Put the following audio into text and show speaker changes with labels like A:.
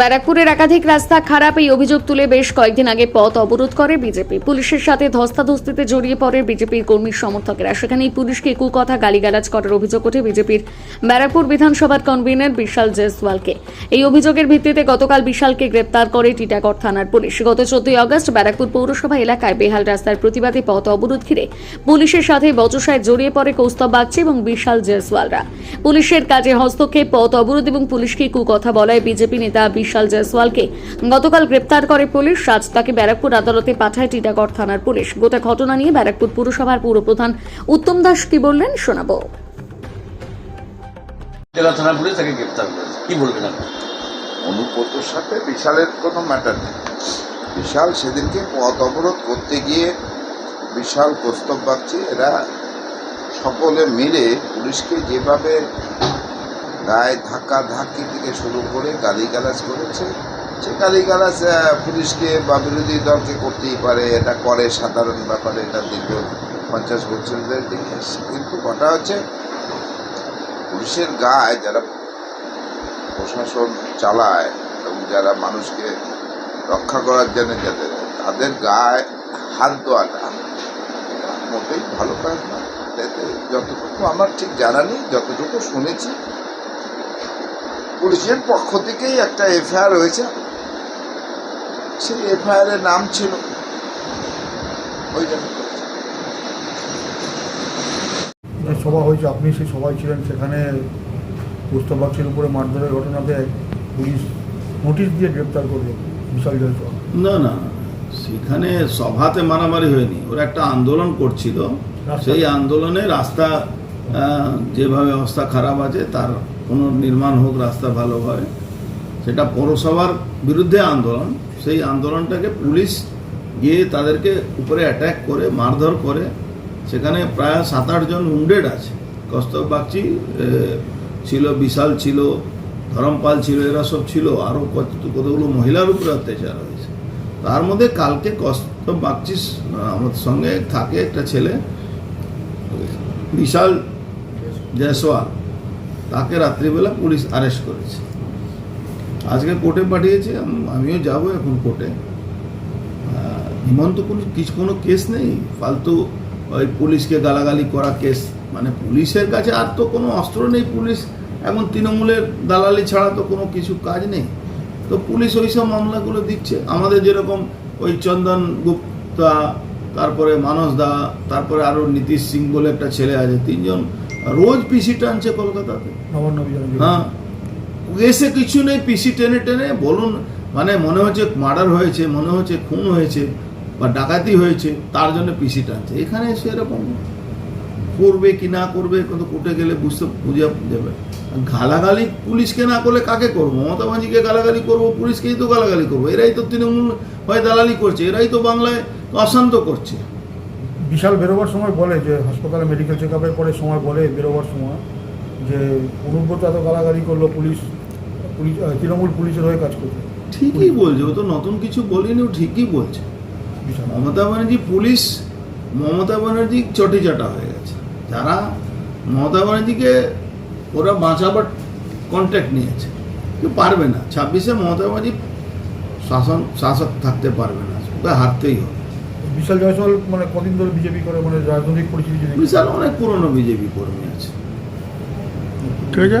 A: ব্যারাকপুরের একাধিক রাস্তা খারাপ এই অভিযোগ তুলে বেশ কয়েকদিন আগে পথ অবরোধ করে বিজেপি। পুলিশের সাথে ধস্তাধস্তিতে জড়িয়ে পড়ে বিজেপির কর্মী সমর্থকেরা। সেখানেই পুলিশকে কুকথা গালিগালাজ করার অভিযোগ ওঠে বিজেপির ব্যারাকপুর বিধানসভার কনভেনর বিশাল জয়সওয়ালকে। এই অভিযোগের ভিত্তিতে গতকাল বিশালকে গ্রেপ্তার করে টিটাগড় থানার পুলিশ। গত চোদ্দই আগস্ট ব্যারাকপুর পৌরসভা এলাকায় বেহাল রাস্তার প্রতিবাদে পথ অবরোধ ঘিরে পুলিশের সাথে বচসায় জড়িয়ে পড়ে কৌস্তব বাগচি এবং বিশাল জয়সওয়ালরা। পুলিশের কাজে হস্তক্ষেপ, পথ অবরোধ এবং পুলিশকে কুকথা বলায় বিজেপি নেতা বিশাল জয়সওয়ালকে গতকাল গ্রেপ্তার করে পুলিশ। আজ তাকে ব্যারাকপুর আদালতে পাঠায় টিটাগড় থানার পুলিশ। গোটা ঘটনা নিয়ে ব্যারাকপুর পুরসভার পুরপ্রধান উত্তম দাস কি বললেন শোনাবো।
B: জেলা থানা পুলিশ তাকে গ্রেপ্তার করেছে। কি বলবেন আপনি?
C: অনুব্রতর সাথে বিশালের কোনো ম্যাটার নেই। বিশাল সেদিনকে পথ অবরোধ করতে গিয়ে বিশাল প্রস্তাব পাচ্ছি। এরা সকলে মিলে পুলিশকে যেভাবে গায়ে ধাক্কা ধাক্কি থেকে শুরু করে গালিগালাজ করেছে। সে গালিগালাজ পুলিশকে বা বিরোধী দলকে করতেই পারে, এটা করে সাধারণ ব্যাপারে, এটা দীর্ঘ পঞ্চাশ বছরের ইতিহাস কিন্তু কথা হচ্ছে, পুলিশের গায়ে যারা প্রশাসন চালায় এবং যারা মানুষকে রক্ষা করার জন্য যাদের, তাদের গায়ে হাত দেওয়াটা মোটেই ভালো কাজ না এতে যতটুকু আমার ঠিক জানা নেই, যতটুকু শুনেছি পুলিশের পক্ষ থেকেই একটা এফআইআর হয়েছে। সেই এফআইআর এর নাম ছিল ওই জন্য
D: সভা হয়েছে আপনি সেই সভায় ছিলেন সেখানে পুস্তবাক্সের উপরে মারধরের ঘটনাতে পুলিশ নোটিশ দিয়ে গ্রেপ্তার করল বিশাল জয়সওয়াল।
E: না না সেখানে সভাতে মারামারি হয়নি ওরা একটা আন্দোলন করছিল। সেই আন্দোলনে রাস্তা যেভাবে অবস্থা খারাপ আছে, তার পুনর্নির্মাণ হোক, রাস্তা ভালো হয়। সেটা পৌরসভার বিরুদ্ধে আন্দোলন। সেই আন্দোলনটাকে পুলিশ গিয়ে তাদেরকে উপরে অ্যাটাক করে, মারধর করে। সেখানে প্রায় সাত আটজন উন্ডেড আছে। কস্তব বাগচি ছিল, বিশাল ছিল, ধরমপাল ছিল, এরা সব ছিল। আরও কত, কতগুলো মহিলার উপরে অত্যাচার হয়েছে। তার মধ্যে কালকে কস্তব বাগচি আমাদের সঙ্গে থাকে একটা ছেলে। বিশাল জয়সওয়াল তাকে রাত্রিবেলা পুলিশ অ্যারেস্ট করেছে। আজকে কোর্টে পাঠিয়েছে আমিও যাব এখন কোর্টে। হিমন্ত কোনো কিছু কোনো কেস নেই? ফালতু ওই পুলিশকে গালাগালি করা কেস মানে পুলিশের কাছে আর তো কোনো অস্ত্র নেই পুলিশ। এখন তৃণমূলের দালালি ছাড়া তো কোনো কিছু কাজ নেই। তো পুলিশ ওই সব মামলাগুলো দিচ্ছে। আমাদের যেরকম ওই চন্দন গুপ্তা, তারপরে মানস দা, তারপরে আরও নীতিশ সিং বলে একটা ছেলে আছে। তিনজন রোজ পিসি টানছে কলকাতাতে। হ্যাঁ। এসে কিছু নেই পিসি টেনে টেনে বলুন মানে মনে হচ্ছে মার্ডার হয়েছে মনে হচ্ছে খুন হয়েছে বা ডাকাতি হয়েছে তার জন্য পিসি টানছে। এখানে এসে এরকম করবে কি না করবে কত কোর্টে গেলে বুঝতে বুঝে যাবে। গালাগালি পুলিশকে না করলে কাকে করব? মমতা বাজিকে গালাগালি করব পুলিশকেই তো গালাগালি করব। এরাই তো তৃণমূল হয় দালালি করছে। এরাই তো বাংলায় অশান্ত করছে।
D: বিশাল বেরোবার সময় বলে যে হাসপাতালে মেডিকেল চেক আপের পরে সময় বলে বেরোবার সময় যে অনুব্রত এত গালাগালি করল পুলিশ পুলিশ তৃণমূল পুলিশের হয়ে কাজ করছে।
E: ঠিকই বলছে ও তো নতুন কিছু বলিনি ও ঠিকই বলছে।
D: বিশাল।
E: মমতা ব্যানার্জি পুলিশ মমতা ব্যানার্জি চটি চাটা হয়ে গেছে। যারা মমতা ব্যানার্জিকে ওরা বাঁচাবার কন্ট্যাক্ট নিয়েছে। কেউ পারবে না। ছাব্বিশে মমতা ব্যানার্জি শাসন শাসক থাকতে পারবে না। ওকে হারতেই হবে।
D: বিশাল জয়সওয়াল মানে কদিন ধরে বিজেপি করে মানে রাজনৈতিক পরিস্থিতি
E: বিশাল অনেক পুরনো বিজেপি কর্মী আছে।
D: ঠিক আছে